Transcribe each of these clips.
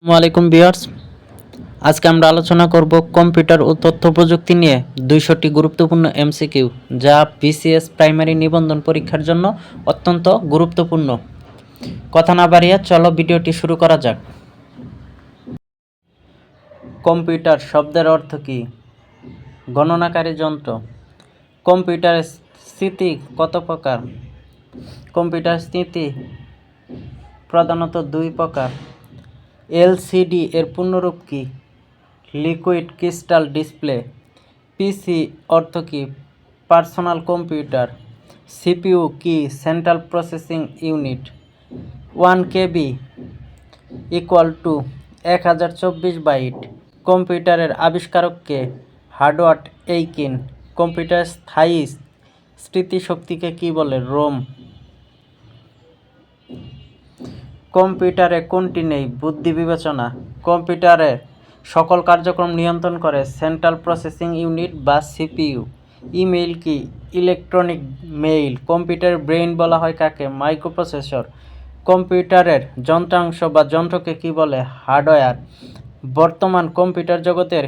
আসসালামু আলাইকুম বিয়ার্স আজকে আমরা আলোচনা করব কম্পিউটার ও তথ্য প্রযুক্তি নিয়ে দুইশোটি গুরুত্বপূর্ণ এমসিকিউ যা বিসিএস প্রাইমারি নিবন্ধন পরীক্ষার জন্য অত্যন্ত গুরুত্বপূর্ণ। কথা না বাড়িয়ে চলো ভিডিওটি শুরু করা যাক। কম্পিউটার শব্দের অর্থ কী? গণনাকারী যন্ত্র। কম্পিউটারের স্থিতি কত প্রকার? কম্পিউটার স্থিতি প্রধানত দুই প্রকার। এলসিডি এর পূর্ণরূপ কি? লিকুইড ক্রিস্টাল ডিসপ্লে, পিসি অর্থ কি? পার্সোনাল কম্পিউটার, সিপিইউ কি? Central processing unit, one KB equal to এক হাজার চব্বিশ বাইট। কম্পিউটারের আবিষ্কারককে হার্ডওয়ার্ড এইকিন। কম্পিউটার স্থায়ী স্মৃতিশক্তিকে কি বলে? রোম। কম্পিউটারে কোনটি নেই? বুদ্ধি বিবেচনা। কম্পিউটারে সকল কার্যক্রম নিয়ন্ত্রণ করে সেন্ট্রাল প্রসেসিং ইউনিট বা সিপিইউ। ইমেইল কি? Electronic mail. কম্পিউটার ব্রেইন বলা হয় কাকে? মাইক্রোপ্রসেসর। কম্পিউটারের যন্ত্রাংশ বা যন্ত্রকে কি বলে? হার্ডওয়্যার। বর্তমান কম্পিউটার জগতের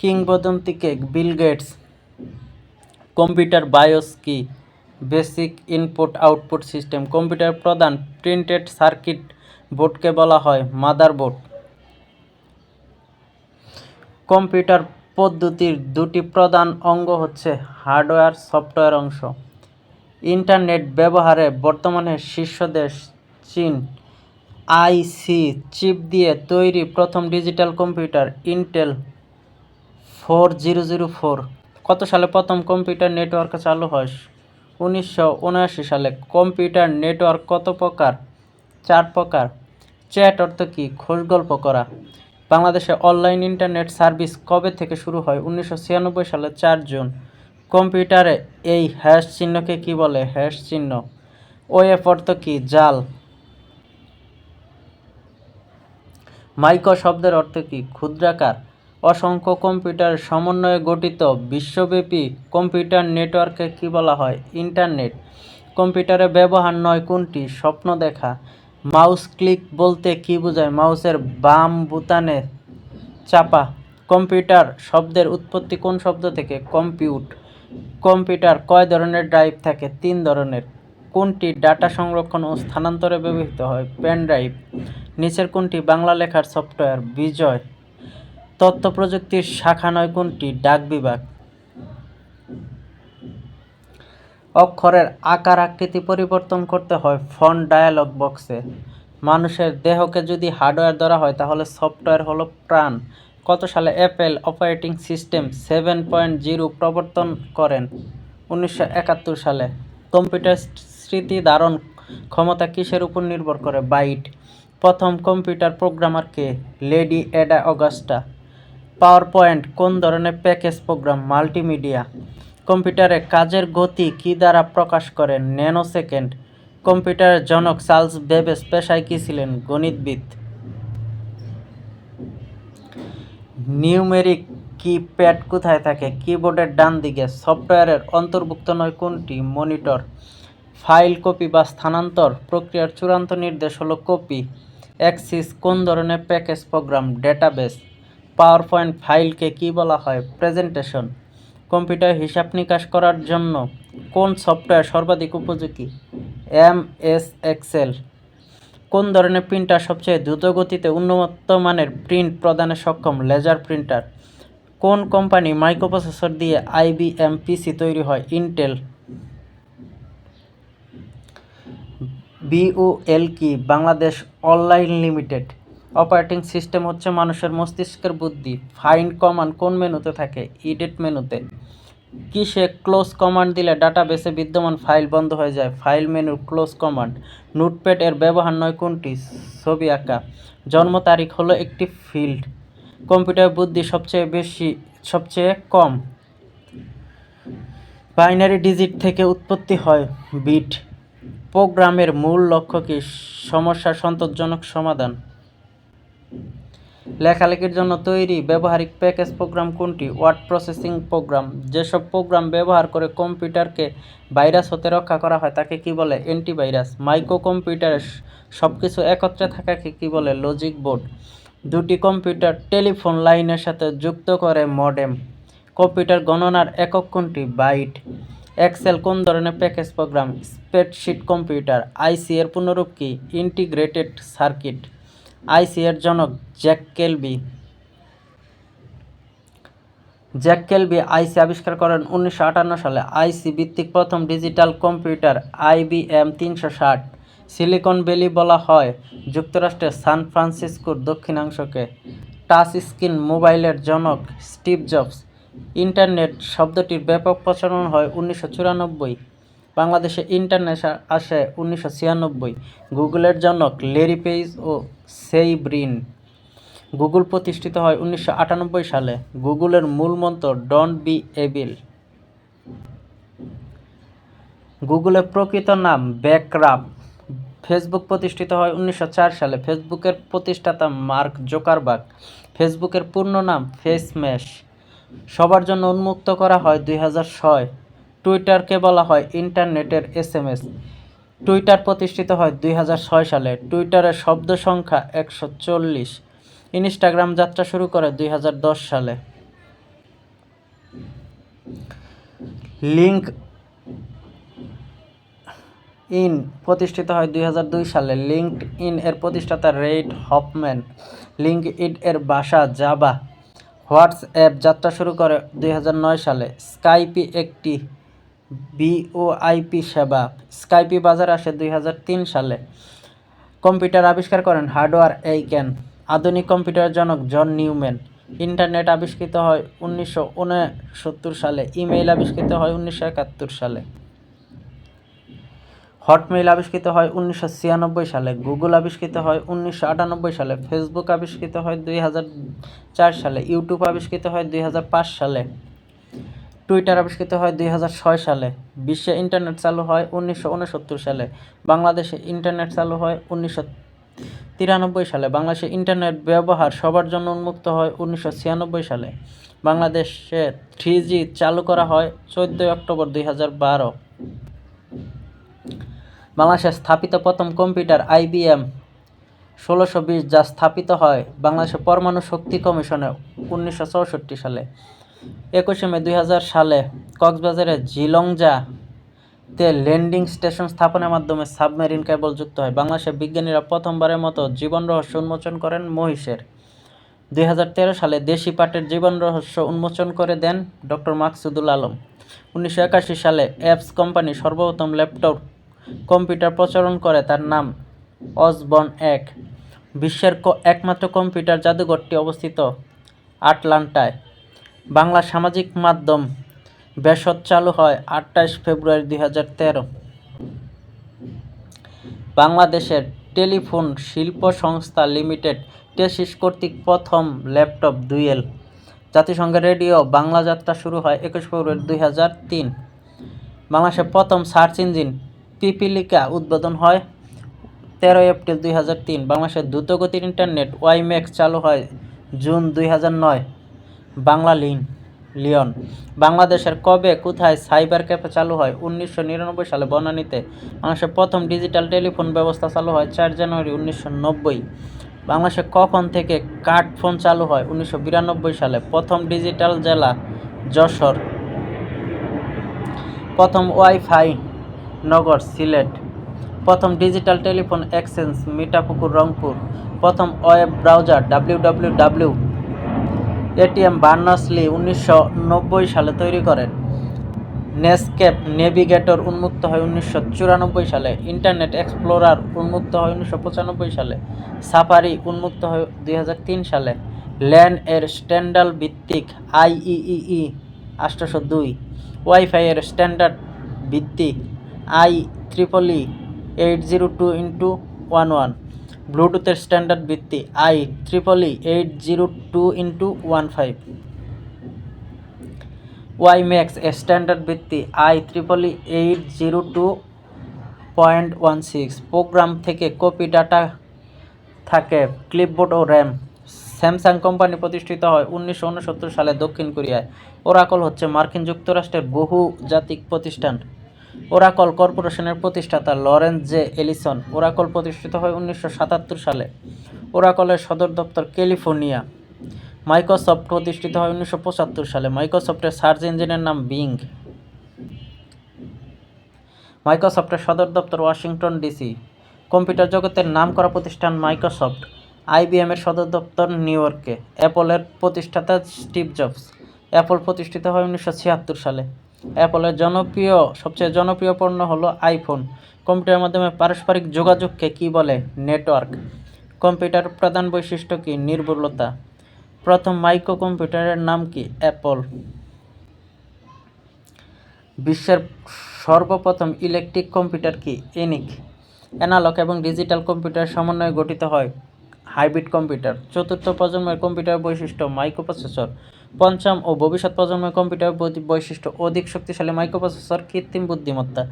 কিংবদন্তিকে বিল গেটস। কম্পিউটার বায়োস কি? Basic input output system. Computer প্রধান প্রিন্টেড সার্কিট বোর্ডকে বলা হয় মাদারবোর্ড। কম্পিউটার পদ্ধতির দুটি প্রধান অঙ্গ হচ্ছে হার্ডওয়্যার, সফটওয়্যার অংশ। ইন্টারনেট ব্যবহারে বর্তমানে শীর্ষ দেশ চীন। আইসি চিপ দিয়ে তৈরি প্রথম digital computer Intel four zero zero four. কত সালে প্রথম কম্পিউটার নেটওয়ার্ক চালু হয়? উনিশশো উনআশি সালে কম্পিউটার নেটওয়ার্ক কত প্রকার? চার প্রকার। চ্যাট অর্থ কী? খোঁজ গল্প করা। বাংলাদেশে অনলাইন ইন্টারনেট সার্ভিস কবে থেকে শুরু হয়? উনিশশো ছিয়ানব্বই সালে চার জুন। কম্পিউটারে এই হ্যাশ চিহ্নকে কি বলে? হ্যাশ চিহ্ন। ওয়েব অর্থ কী? জাল। মাইক্রো শব্দের অর্থ কী? ক্ষুদ্রাকার। অসংখ্য কম্পিউটার সমন্বয়ে গঠিত বিশ্বব্যাপী কম্পিউটার নেটওয়ার্ককে কি বলা হয়? ইন্টারনেট। কম্পিউটারে ব্যবহার নয় কোনটি? স্বপ্ন দেখা। মাউস ক্লিক বলতে কি বোঝায়? মাউসের বাম বুতানে চাপা। কম্পিউটার শব্দের উৎপত্তি কোন শব্দ থেকে? কম্পিউট। কম্পিউটার কয় ধরনের ড্রাইভ থাকে? তিন ধরনের। কোনটি ডাটা সংরক্ষণ ও স্থানান্তরে ব্যবহৃত হয়? Pen drive. নিচের কোনটি? বাংলা লেখার সফটওয়্যার। বিজয়। তথ্য প্রযুক্তির শাখা নয় কোনটি? ডাক বিভাগ। অক্ষরের আকার আকৃতি পরিবর্তন করতে হয় ফন্ট ডায়ালগ বক্সে। মানুষের দেহকে যদি হার্ডওয়্যার ধরা হয়, তাহলে সফটওয়্যার হলো প্রাণ। কত সালে Apple operating system seven point zero প্রবর্তন করেন? উনিশশো একাত্তর সালে। কম্পিউটার স্মৃতি ধারণ ক্ষমতা কিসের উপর নির্ভর করে? বাইট। প্রথম কম্পিউটার প্রোগ্রামার কে? Lady Ada Augusta. Power point কোন ধরনের প্যাকেজ প্রোগ্রাম মাল্টিমিডিয়া কম্পিউটারে কাজের গতি কী দ্বারা প্রকাশ করে ন্যানো সেকেন্ড কম্পিউটারের জনক চার্লস বেবেস পেশায় কী ছিলেন, গণিতবিদ? নিউমেরিক কিপ্যাড কোথায় থাকে কিবোর্ডের ডান দিকে সফটওয়্যারের অন্তর্ভুক্ত নয় কোনটি মনিটর ফাইল কপি বা স্থানান্তর, প্রক্রিয়ার চূড়ান্ত নির্দেশ হলো কপি অ্যাক্সিস কোন ধরনের package program database power point ফাইলকে কী বলা হয়? প্রেজেন্টেশন। কম্পিউটার হিসাব নিকাশ করার জন্য কোন সফটওয়্যার সর্বাধিক উপযোগী? M S Excel. কোন ধরনের প্রিন্টার সবচেয়ে দ্রুত গতিতে উন্নত মানের প্রিন্ট প্রদানে সক্ষম? Laser printer. কোন কোম্পানি মাইক্রোপ্রসেসর দিয়ে আইবিএম পিসি তৈরি হয়? ইন্টেল। বিউএল কি? Bangladesh online limited. Operating system হচ্ছে মানুষের মস্তিষ্কের বুদ্ধি, ফাইন্ড কমান্ড কোন মেনুতে থাকে ইডিট মেনুতে। কিসে ক্লোজ কমান্ড দিলে ডাটাবেসে বিদ্যমান ফাইল বন্ধ হয়ে যায়, ফাইল মেনুর ক্লোজ কমান্ড, নোটপ্যাড এর ব্যবহার নয় কোনটি, ছবি আঁকা। জন্ম তারিখ হলো একটি ফিল্ড, কম্পিউটার বুদ্ধি সবচেয়ে বেশি, সবচেয়ে কম। বাইনারি ডিজিট থেকে উৎপত্তি হয় বিট। প্রোগ্রামের মূল লক্ষ্য কি? সমস্যা সন্তোষজনক সমাধান। লেখালেখির জন্য তৈরি ব্যবহারিক প্যাকেজ প্রোগ্রাম কোনটি? Word processing program. যেসব প্রোগ্রাম ব্যবহার করে কম্পিউটারকে ভাইরাস হতে রক্ষা করা হয়, তাকে কি বলে অ্যান্টিভাইরাস? মাইক্রো কম্পিউটারে সব কিছু একত্রে থাকাকে কি বলে লজিক বোর্ড? দুটি কম্পিউটার টেলিফোন লাইনের সাথে যুক্ত করে মডেম। কম্পিউটার গণনার একক কোনটি? বাইট। এক্সেল কোন ধরনের package program? Spreadsheet computer. IC এর পুনরূপ কি? Integrated circuit. আইসি এর জনক জ্যাক কেলবি। জ্যাক কেলবি আইসি আবিষ্কার করেন উনিশশো আটান্ন সালে। আইসি ভিত্তিক প্রথম ডিজিটাল কম্পিউটার আইবিএম তিনশো ষাট, সিলিকন ভ্যালি বলা হয়, যুক্তরাষ্ট্রের সান ফ্রান্সিসকোর দক্ষিণাংশকে। টাচ স্ক্রিন মোবাইলের জনক স্টিভ জবস। ইন্টারনেট শব্দটির ব্যাপক প্রচলন হয় উনিশশো চুরানব্বই। বাংলাদেশে ইন্টারনেট আসে উনিশশো ছিয়ানব্বই। গুগলের জনক লেরি পেজ ও সেই ব্রিন গুগল প্রতিষ্ঠিত হয় উনিশশো আটানব্বই সালে। গুগলের মূল মন্ত্র ডন্ট বি এবিল গুগলের প্রকৃত নাম ব্যাকরাপ ফেসবুক প্রতিষ্ঠিত হয় উনিশশো চার সালে। ফেসবুকের প্রতিষ্ঠাতা মার্ক জোকারবার্গ। ফেসবুকের পূর্ণ নাম ফেসম্যাশ সবার জন্য উন্মুক্ত করা হয় দুই হাজার ছয়। টুইটারকে বলা হয় ইন্টারনেটের এসএমএস। টুইটার প্রতিষ্ঠিত হয় দুই হাজার ছয় সালে। টুইটারের শব্দ সংখ্যা একশো চল্লিশ। ইনস্টাগ্রাম যাত্রা শুরু করে দুই হাজার দশ সালে। লিঙ্ক ইন প্রতিষ্ঠিত হয় দুই হাজার দুই সালে। লিঙ্কড ইন এর প্রতিষ্ঠাতা রেইড হপম্যান লিঙ্ক ইন এর ভাষা জাবা হোয়াটসঅ্যাপ যাত্রা শুরু করে দুই হাজার নয় সালে। স্কাইপি একটি বিওআইপি সেবা। স্কাইপি বাজার আসে দুই হাজার তিন সালে। কম্পিউটার আবিষ্কার করেন হার্ডওয়্যার এইকেন। আধুনিক কম্পিউটারের জনক জন নিউম্যান। ইন্টারনেট আবিষ্কৃত হয় উনিশশো উনসত্তর সালে। ইমেইল আবিষ্কৃত হয় উনিশশো একাত্তর সালে। হটমেইল আবিষ্কৃত হয় উনিশশো ছিয়ানব্বই সালে। গুগল আবিষ্কৃত হয় উনিশশো আটানব্বই সালে। ফেসবুক আবিষ্কৃত হয় দুই হাজার চার সালে। ইউটিউব আবিষ্কৃত হয় দুই হাজার পাঁচ সালে। টুইটার আবিষ্কৃত হয় দুই হাজার ছয় সালে। বিশ্বে ইন্টারনেট চালু হয় উনিশশো উনসত্তর সালে। বাংলাদেশে ইন্টারনেট চালু হয় উনিশশো তিরানব্বই সালে। বাংলাদেশে ইন্টারনেট ব্যবহার সবার জন্য উন্মুক্ত হয় উনিশশো ছিয়ানব্বই সালে। বাংলাদেশে থ্রি চালু করা হয় চোদ্দোই অক্টোবর দুই হাজার বারো। বাংলাদেশে স্থাপিত প্রথম কম্পিউটার আইবিএম ষোলোশো বিশ, যা স্থাপিত হয় বাংলাদেশের পরমাণু শক্তি কমিশনে উনিশশো চৌষট্টি সালে। একুশে মে দুই হাজার সালে কক্সবাজারের জিলংজা তে ল্যান্ডিং স্টেশন স্থাপনের মাধ্যমে সাবমেরিন কেবল যুক্ত হয়। বাংলাদেশের বিজ্ঞানীরা প্রথমবারের মতো জীবন রহস্য উন্মোচন করেন মহিষের। দুই হাজার তেরো সালে দেশি পাটের জীবন রহস্য উন্মোচন করে দেন ডক্টর মাকসুদুল আলম। উনিশশো একাশি সালে অ্যাপস কোম্পানি সর্বপ্রথম ল্যাপটপ কম্পিউটার প্রচলন করে, তার নাম অসবন এক। বিশ্বের একমাত্র কম্পিউটার জাদুঘরটি অবস্থিত আটলান্টায়। বাংলা সামাজিক মাধ্যম বেসদ চালু হয় আটাইশ ফেব্রুয়ারি দুই হাজার তেরো। বাংলাদেশের টেলিফোন শিল্প সংস্থা লিমিটেড টেসিস কর্তৃক প্রথম ল্যাপটপ দুয়েল জাতিসংঘের রেডিও বাংলা যাত্রা শুরু হয় একুশ ফেব্রুয়ারি দুই হাজার তিন। বাংলাদেশের প্রথম সার্চ ইঞ্জিন পিপিলিকা উদ্বোধন হয় তেরোই এপ্রিল দুই হাজার তিন। বাংলাদেশের দ্রুতগতির ইন্টারনেট ওয়াইম্যাক্স চালু হয় জুন দুই হাজার নয়। বাংলা লিন, লিওন, বাংলাদেশের কবে, কোথায় সাইবার ক্যাফে চালু হয়? উনিশশো নিরানব্বই সালে বনানীতে বাংলাদেশের প্রথম ডিজিটাল টেলিফোন ব্যবস্থা চালু হয় চার জানুয়ারি উনিশশো নব্বই। বাংলাদেশে কখন থেকে কাঠ ফোন চালু হয়? উনিশশো বিরানব্বই সালে প্রথম ডিজিটাল জেলা যশোর। প্রথম ওয়াইফাই নগর সিলেট। প্রথম digital telephone exchange Mithapukur, Rangpur. প্রথম web browser W W W ATM Berners Lee উনিশশো নব্বই সালে তৈরি করেন। নেসকেপ নেভিগেটর উন্মুক্ত হয় উনিশশো চুরানব্বই সালে। ইন্টারনেট এক্সপ্লোরার উন্মুক্ত হয় উনিশশো পঁচানব্বই সালে। সাফারি উন্মুক্ত হয় দু হাজার তিন সালে। ল্যান এর স্ট্যান্ডার্ড ভিত্তিক আইইই আটশোশো দুই। ওয়াইফাই এর স্ট্যান্ডার্ড ভিত্তিক I triple E eight zero two into one one. ব্লুটুথের standard ভিত্তি I triple E eight zero two into one five. WiMAX standard ভিত্তি I triple E eight zero two point one six. Program থেকে copy data থাকে, clipboard ও RAM. Samsung company প্রতিষ্ঠিত হয় উনিশশো উনসত্তর সালে দক্ষিণ কোরিয়ায়। ওরাকল হচ্ছে মার্কিন যুক্তরাষ্ট্রের বহুজাতিক প্রতিষ্ঠান। ওরাকল কর্পোরেশনের প্রতিষ্ঠাতা লরেন্স জে এলিসন ওরাকল প্রতিষ্ঠিত হয় উনিশশো সাতাত্তর সালে। ওরাকলের সদর দপ্তর ক্যালিফোর্নিয়া। মাইক্রোসফট প্রতিষ্ঠিত হয় উনিশশো পঁচাত্তর সালে। মাইক্রোসফটের সার্চ ইঞ্জিনের নাম বিং। মাইক্রোসফটের সদর দপ্তর ওয়াশিংটন ডিসি। কম্পিউটার জগতের নামকরা প্রতিষ্ঠান মাইক্রোসফট। আইবিএমের সদর দপ্তর নিউ ইয়র্কে। অ্যাপলের প্রতিষ্ঠাতা স্টিভ জবস। অ্যাপল প্রতিষ্ঠিত হয় উনিশশো ছিয়াত্তর সালে। অ্যাপলের জনপ্রিয়, সবচেয়ে জনপ্রিয় পণ্য হলো আইফোন কম্পিউটারের মাধ্যমে পারস্পরিক যোগাযোগকে কী বলে? নেটওয়ার্ক কম্পিউটার প্রধান বৈশিষ্ট্য কী? নির্ভুলতা। প্রথম মাইক্রো কম্পিউটারের নাম কি? অ্যাপল বিশ্বের সর্বপ্রথম ইলেকট্রিক কম্পিউটার কি? এনিক অ্যানালগ এবং ডিজিটাল কম্পিউটার সমন্বয়ে গঠিত হয়। হাইব্রিড কম্পিউটার, চতুর্থ প্রজন্মের কম্পিউটার বৈশিষ্ট্য মাইক্রোপ্রসেসর, পঞ্চম ও ভবিষ্যৎ প্রজন্মের কম্পিউটার বৈশিষ্ট্য অধিক শক্তিশালী মাইক্রোপ্রসেসর কৃত্রিম বুদ্ধিমত্তা।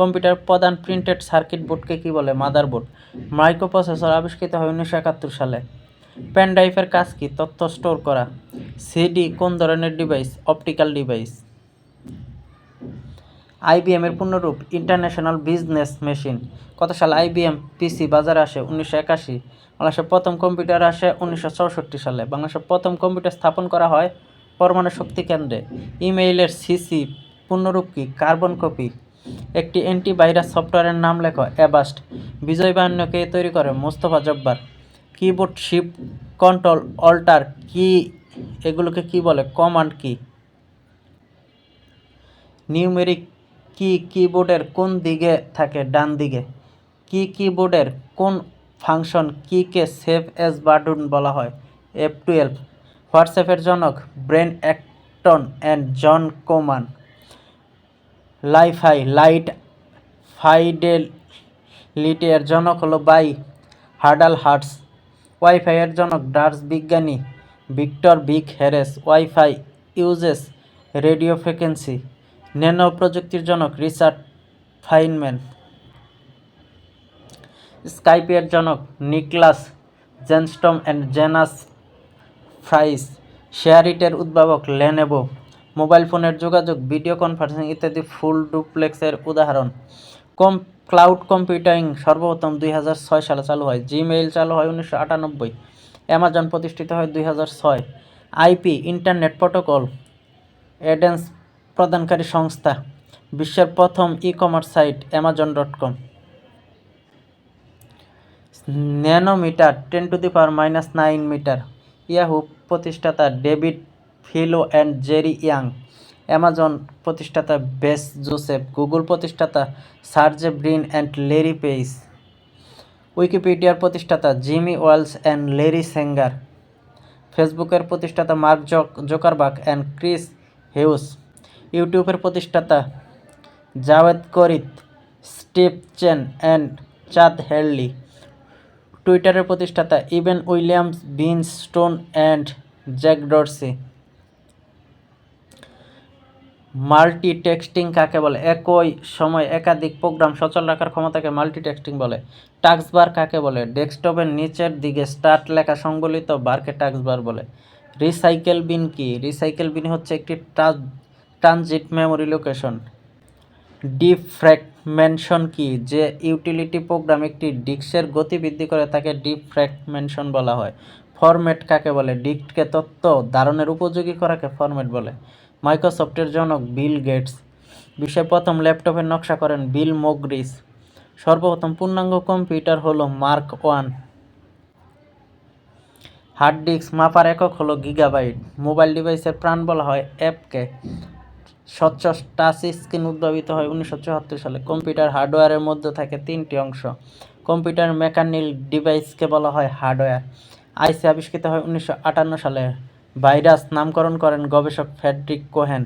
কম্পিউটার প্রধান প্রিন্টেড সার্কিট বোর্ডকে কী বলে? মাদারবোর্ড। মাইক্রোপ্রসেসর আবিষ্কৃত হয় উনিশশো একাত্তর সালে। পেন ড্রাইভের কাজ কি? তথ্য স্টোর করা। সিডি কোন ধরনের ডিভাইস? Optical device. আইবিএম এর পূর্ণরূপ ইন্টারন্যাশনাল বিজনেস মেশিন। কত সালে আইবিএম পিসি বাজারে আসে? উনিশশো একাশি। বাংলাদেশের প্রথম কম্পিউটার আসে উনিশশো চৌষট্টি সালে। বাংলাদেশের প্রথম কম্পিউটার স্থাপন করা হয় পরমাণু শক্তি কেন্দ্রে। ইমেইলের সিসি পূর্ণরূপ কি? Carbon copy. একটি অ্যান্টিভাইরাস সফটওয়্যারের নাম লেখো অ্যাবাস্ট বিজয় বাহিনীকে তৈরি করে? Mostafa Jabbar. Keyboard shift, control, alter, key? এগুলোকে কি বলে? কমান্ড কি? নিউমেরিক কি কিবোর্ডের কোন দিকে থাকে? ডান দিকে। কি কিবোর্ডের কোন ফাংশন কিকে সেভ এজ বাটন বলা হয়? এফ টুয়েলভ হোয়াটসঅ্যাপের জনক Brian Acton and Jan Koum LiFi light fidelity এর জনক হলো বাই হার্ডাল হার্টস ওয়াইফাই এর জনক ডার্স বিজ্ঞানী Victor big harass WiFi uses radio frequency nano প্রযুক্তির জনক রিচার্ড ফাইনম্যান। স্কাইপের জনক Niklas Zennstrom and Janus Friis. শেয়ারিটের উদ্ভাবক লেনেভো মোবাইল ফোনের যোগাযোগ, ভিডিও কনফারেন্সিং ইত্যাদি ফুল ডুপ্লেক্সের উদাহরণ। কম, ক্লাউড কম্পিউটিং সর্বপ্রথম দুই ছয় সালে চালু হয়। জিমেইল চালু হয় উনিশশো আটানব্বই। অ্যামাজন প্রতিষ্ঠিত হয় দুই ছয়। আইপি, ইন্টারনেট প্রোটোকল, এডেন্স প্রদানকারী সংস্থা, বিশ্বের প্রথম e commerce site Amazon dot com. Nanometre, ten to the power minus nine metre. Yahoo প্রতিষ্ঠাতা David Filo and Jerry Yang. Amazon প্রতিষ্ঠাতা বেস জোসেফ। গুগল প্রতিষ্ঠাতা Sergey Brin and Larry Page. উইকিপিডিয়ার প্রতিষ্ঠাতা Jimmy Wales and Larry Sanger. ফেসবুকের প্রতিষ্ঠাতা Mark Zuck Zuckerberg and Chris Hughes. ইউটিউবের প্রতিষ্ঠাতা জাভেদ করিত, Steve chain and চাঁদ হেরলি। টুইটারের প্রতিষ্ঠাতা Evan Williams Biz Stone and Jack Dorsey. Multitasking কাকে বলে? একই সময় একাধিক প্রোগ্রাম সচল রাখার ক্ষমতাকে মাল্টিটেক্সটিং বলে। টাস্কবার কাকে বলে? ডেস্কটপের নিচের দিকে স্টার্ট লেখা সংবলিত বারকে টাস্কবার বলে। রিসাইকেল বিন কি? রিসাইকেল বিন হচ্ছে একটি ট্রানজিট মেমোরি লোকেশন। ডিফ্র্যাগমেন্টন কি? যে ইউটিলিটি প্রোগ্রাম একটি ডিস্কের গতি বৃদ্ধি করে তাকে ডিফ্র্যাগমেন্টন বলা হয়। ফরম্যাট কাকে বলে? ডিস্ককে তথ্য ধারণের উপযোগী করাকে ফরম্যাট বলে। মাইক্রোসফটের জনক বিল গেটস। বিশ্বের প্রথম ল্যাপটপের নকশা করেন বিল মোগ্রিস। সর্বপ্রথম পূর্ণাঙ্গ কম্পিউটার হলো মার্ক ওয়ান। হার্ড ডিস্ক মাপার একক হলো গিগাবাইট। মোবাইল ডিভাইসের প্রাণ বলা হয় অ্যাপকে। স্বচ্ছ টাচ স্ক্রিন উদ্ভাবিত হয় উনিশশো চুয়াত্তর সালে। কম্পিউটার হার্ডওয়্যারের মধ্যে থাকে তিনটি অংশ। কম্পিউটার মেকানিক ডিভাইসকে বলা হয় হার্ডওয়্যার। আইসি আবিষ্কৃত হয় উনিশশো আটান্ন সালে। ভাইরাস নামকরণ করেন গবেষক ফ্রেডরিক কোহেন।